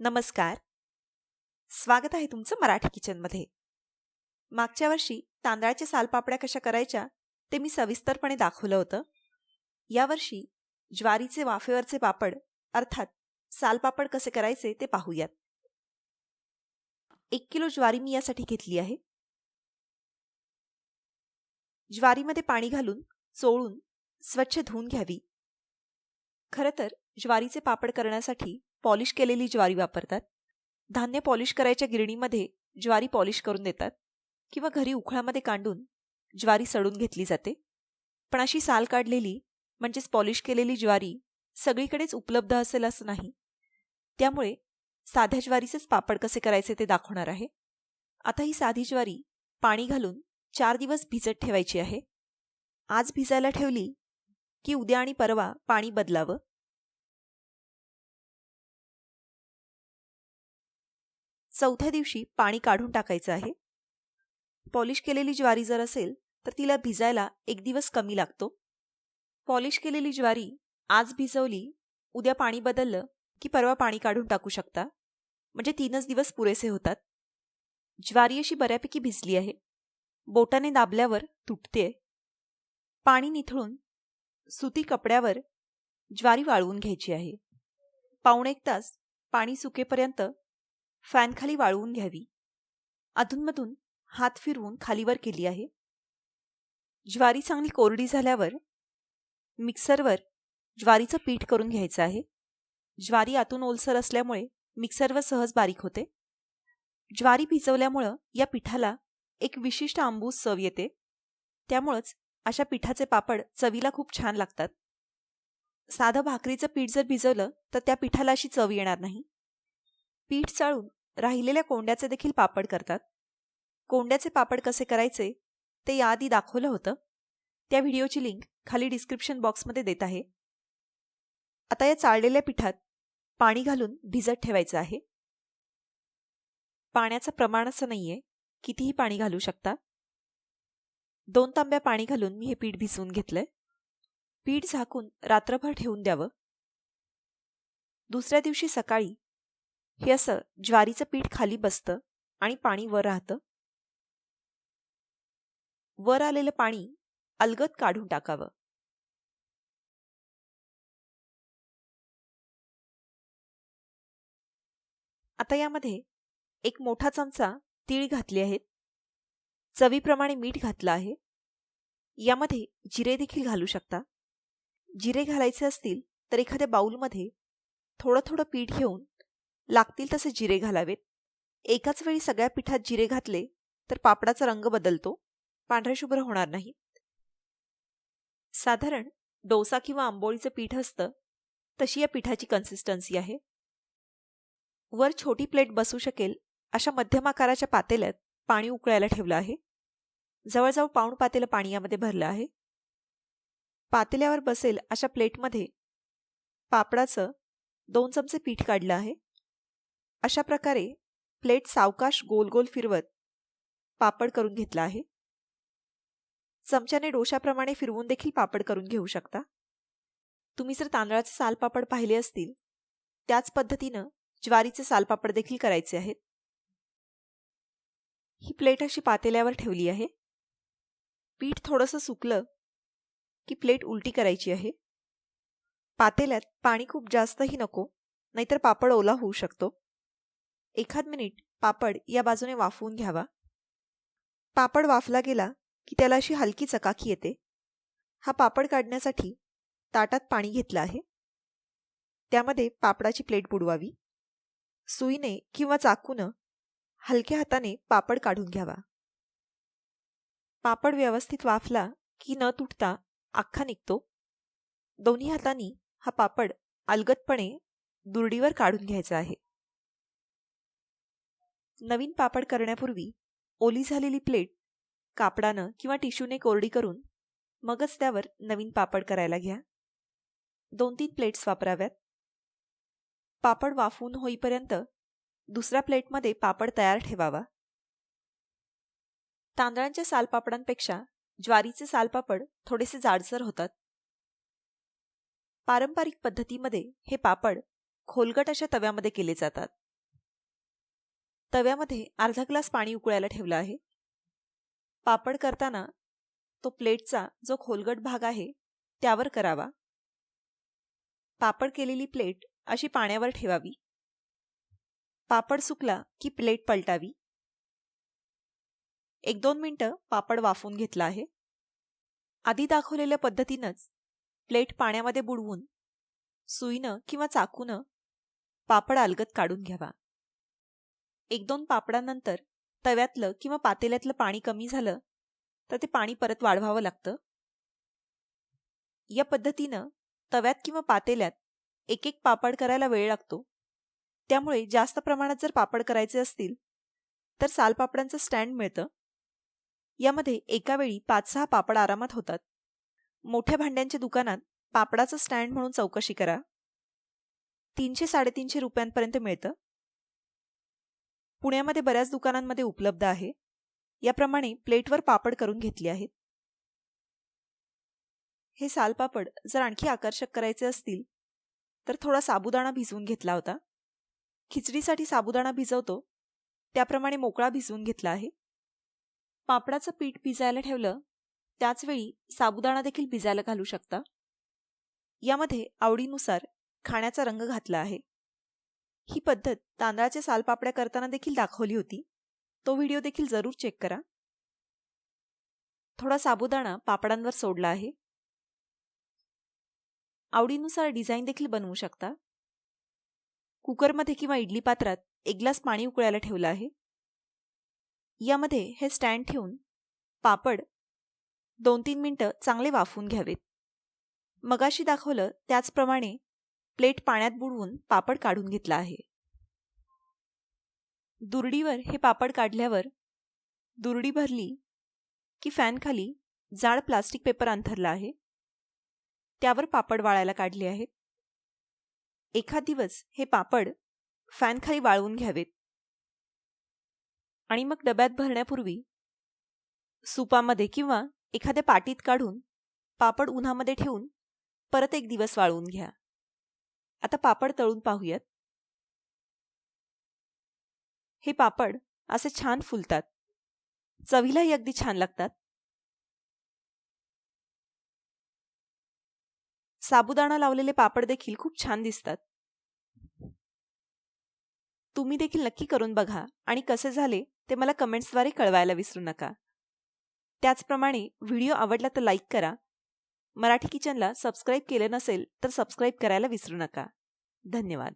नमस्कार. स्वागत आहे तुमचं मराठी किचनमध्ये. मागच्या वर्षी तांदळाच्या सालपापड्या कशा करायच्या ते मी सविस्तरपणे दाखवलं होतं. यावर्षी ज्वारीचे वाफेवरचे पापड अर्थात सालपापड कसे करायचे ते पाहूयात. एक किलो ज्वारी मी यासाठी घेतली आहे. ज्वारीमध्ये पाणी घालून चोळून स्वच्छ धुवून घ्यावी. खरं तर ज्वारीचे पापड करण्यासाठी पॉलिश केलेली ज्वारी वापरतात. धान्य पॉलिश करायच्या गिरणीमध्ये ज्वारी पॉलिश करून देतात किंवा घरी उखळामध्ये कांडून ज्वारी सडून घेतली जाते. पण अशी साल काढलेली म्हणजेच पॉलिश केलेली ज्वारी सगळीकडेच उपलब्ध असेल असं नाही. त्यामुळे साध्या ज्वारीचेच पापड कसे करायचे ते दाखवणार आहे. आता ही साधी ज्वारी पाणी घालून चार दिवस भिजत ठेवायची आहे. आज भिजायला ठेवली की उद्या आणि परवा पाणी बदलावं. चौथ्या दिवशी पाणी काढून टाकायचं आहे. पॉलिश केलेली ज्वारी जर असेल तर तिला भिजायला एक दिवस कमी लागतो. पॉलिश केलेली ज्वारी आज भिजवली उद्या पाणी बदललं की परवा पाणी काढून टाकू शकता. म्हणजे तीनच दिवस पुरेसे होतात. ज्वारी अशी बऱ्यापैकी भिजली आहे. बोटाने दाबल्यावर तुटते. पाणी निथळून सुती कपड्यावर ज्वारी वाळवून घ्यायची आहे. पाऊण एक तास पाणी सुकेपर्यंत फॅनखाली वाळवून घ्यावी. अधूनमधून हात फिरवून खालीवर केली आहे. ज्वारी चांगली कोरडी झाल्यावर मिक्सरवर ज्वारीचं पीठ करून घ्यायचं आहे. ज्वारी आतून ओलसर असल्यामुळे मिक्सरवर सहज बारीक होते. ज्वारी भिजवल्यामुळं या पिठाला एक विशिष्ट आंबूस चव येते. त्यामुळंच अशा पिठाचे पापड चवीला खूप छान लागतात. साधं भाकरीचं पीठ जर भिजवलं तर त्या पिठाला अशी चव येणार नाही. पीठ चाळून राहिलेल्या कोंड्याचे देखील पापड करतात. कोंड्याचे पापड कसे करायचे ते याआधी दाखवलं होतं. त्या व्हिडिओची लिंक खाली डिस्क्रिप्शन बॉक्समध्ये देत आहे. आता या चाळलेल्या पिठात पाणी घालून भिजत ठेवायचं आहे. पाण्याचं प्रमाण असं नाहीये कितीही पाणी घालू शकता. दोन तांब्या पाणी घालून मी हे पीठ भिजवून घेतलंय. पीठ झाकून रात्रभर ठेवून द्यावं. दुसऱ्या दिवशी सकाळी हे असं ज्वारीचं पीठ खाली बसतं आणि पाणी वर राहतं. वर आलेलं पाणी अलगत काढून टाकावं. आता यामध्ये एक मोठा चमचा तीळ घातले आहेत. चवीप्रमाणे मीठ घातलं आहे. यामध्ये जिरे देखील घालू शकता. जिरे घालायचे असतील तर एखाद्या बाऊलमध्ये थोडं थोडं पीठ घेऊन लागतील तसे जिरे घालावेत. एकाच वेळी सगळ्या पिठात जिरे घातले तर पापडाचा रंग बदलतो. पांढऱ्याशुभ्र होणार नाही. साधारण डोसा किंवा आंबोळीचं पीठ असतं तशी या पिठाची कन्सिस्टन्सी आहे. वर छोटी प्लेट बसू शकेल अशा मध्यम आकाराच्या पातेल्यात पाणी उकळायला ठेवलं आहे. जवळजवळ पाऊण पातेलं पाणी यामध्ये भरलं आहे. पातेल्यावर बसेल अशा प्लेटमध्ये पापडाचं दोन चमचे पीठ काढलं आहे. अशा प्रकारे प्लेट सावकाश गोल गोल फिरवत पापड करून घेतला आहे. चमच्याने डोशाप्रमाणे फिरवून देखील पापड करून घेऊ शकता. तुम्ही जर तांदळाचे सालपापड पाहिले असतील त्याच पद्धतीनं ज्वारीचे सालपापड देखील करायचे आहेत. ही प्लेट अशी पातेल्यावर ठेवली आहे. पीठ थोडंसं सुकलं की प्लेट उलटी करायची आहे. पातेल्यात पाणी खूप जास्तही नको नाहीतर पापड ओला होऊ शकतो. एखाद मिनिट पापड या बाजूने वाफवून घ्यावा. पापड वाफला गेला की त्याला अशी हलकी चकाकी येते. हा पापड काढण्यासाठी ताटात पाणी घेतलं आहे. त्यामध्ये पापडाची प्लेट बुडवावी. सुईने किंवा चाकूनं हलक्या हाताने पापड काढून घ्यावा. पापड व्यवस्थित वाफला की न तुटता अख्खा निघतो. दोन्ही हातांनी हा पापड अलगदपणे दुरडीवर काढून घ्यायचा आहे. नवीन पापड करण्यापूर्वी ओली झालेली प्लेट कापडानं किंवा टिश्यूने कोरडी करून मगच त्यावर नवीन पापड करायला घ्या. दोन तीन प्लेट्स वापराव्यात. पापड वाफवून होईपर्यंत दुसऱ्या प्लेटमध्ये पापड तयार ठेवावा. तांदळांच्या सालपापडांपेक्षा ज्वारीचे सालपापड थोडेसे जाडसर होतात. पारंपरिक पद्धतीमध्ये हे पापड खोलगट अशा तव्यामध्ये केले जातात. तव्यामध्ये अर्धा ग्लास पाणी उकळायला ठेवलं आहे. पापड करताना तो प्लेटचा जो खोलगट भाग आहे त्यावर करावा. पापड केलेली प्लेट अशी पाण्यावर ठेवावी. पापड सुकला की प्लेट पलटावी. एक दोन मिनटं पापड वाफून घेतला आहे. आधी दाखवलेल्या पद्धतीनंच प्लेट पाण्यामध्ये बुडवून सुईनं किंवा चाकूनं पापड अलगत काढून घ्यावा. एक दोन पापडानंतर तव्यातलं किंवा पातेल्यातलं पाणी कमी झालं तर ते पाणी परत वाढवावं लागतं. या पद्धतीनं तव्यात किंवा पातेल्यात एक एक पापड करायला वेळ लागतो. त्यामुळे जास्त प्रमाणात जर पापड करायचे असतील तर सालपापडांचं स्टँड मिळतं. यामध्ये एका वेळी पाच सहा पापड आरामात होतात. मोठ्या भांड्यांच्या दुकानात पापडाचं स्टँड म्हणून चौकशी करा. तीनशे साडेतीनशे रुपयांपर्यंत मिळतं. पुण्यामध्ये बऱ्याच दुकानांमध्ये उपलब्ध आहे. याप्रमाणे प्लेटवर पापड करून घेतले आहेत. हे सालपापड जर आणखी आकर्षक करायचे असतील तर थोडा साबुदाणा भिजवून घेतला होता. खिचडीसाठी साबुदाणा भिजवतो. त्याप्रमाणे मोकळा भिजवून घेतला आहे. पापडाचं पीठ भिजायला ठेवलं. त्याचवेळी साबुदाणा देखील भिजायला घालू शकता. यामध्ये आवडीनुसार खाण्याचा रंग घातला आहे. ही पद्धत तांदळाचे सालपापड्या करताना देखील दाखवली होती. तो व्हिडिओ देखील जरूर चेक करा. थोडा साबुदाणा पापडांवर सोडला आहे. आवडीनुसार डिझाईन देखील बनवू शकता. कुकरमध्ये किंवा इडली पात्रात एक ग्लास पाणी उकळायला ठेवलं आहे. यामध्ये हे स्टँड ठेवून पापड दोन तीन मिनटं चांगले वाफवून घ्यावेत. मगाशी दाखवलं त्याचप्रमाणे प्लेट पाण्यात बुडवून पापड काढून घेतला आहे. दुरडीवर हे पापड काढल्यावर दुरडी भरली की फॅनखाली जाड प्लास्टिक पेपर अंथरला आहे. त्यावर पापड वाळायला काढले आहेत. एखाद दिवस हे पापड फॅनखाली वाळवून घ्यावेत. आणि मग डब्यात भरण्यापूर्वी सुपामध्ये किंवा एखाद्या पाटीत काढून पापड उन्हामध्ये ठेवून परत एक दिवस वाळवून घ्या. आता पापड तळून पाहूयात. हे पापड असे छान फुलतात. चवीलाही अगदी छान लागतात. साबुदाणा लावलेले पापड देखील खूप छान दिसतात. तुम्ही देखील नक्की करून बघा आणि कसे झाले ते मला कमेंट्सद्वारे कळवायला विसरू नका. त्याचप्रमाणे व्हिडिओ आवडला तर लाईक करा मराठी किचनला सबस्क्राईब केलं नसेल तर सबस्क्राईब करायला विसरू नका. धन्यवाद.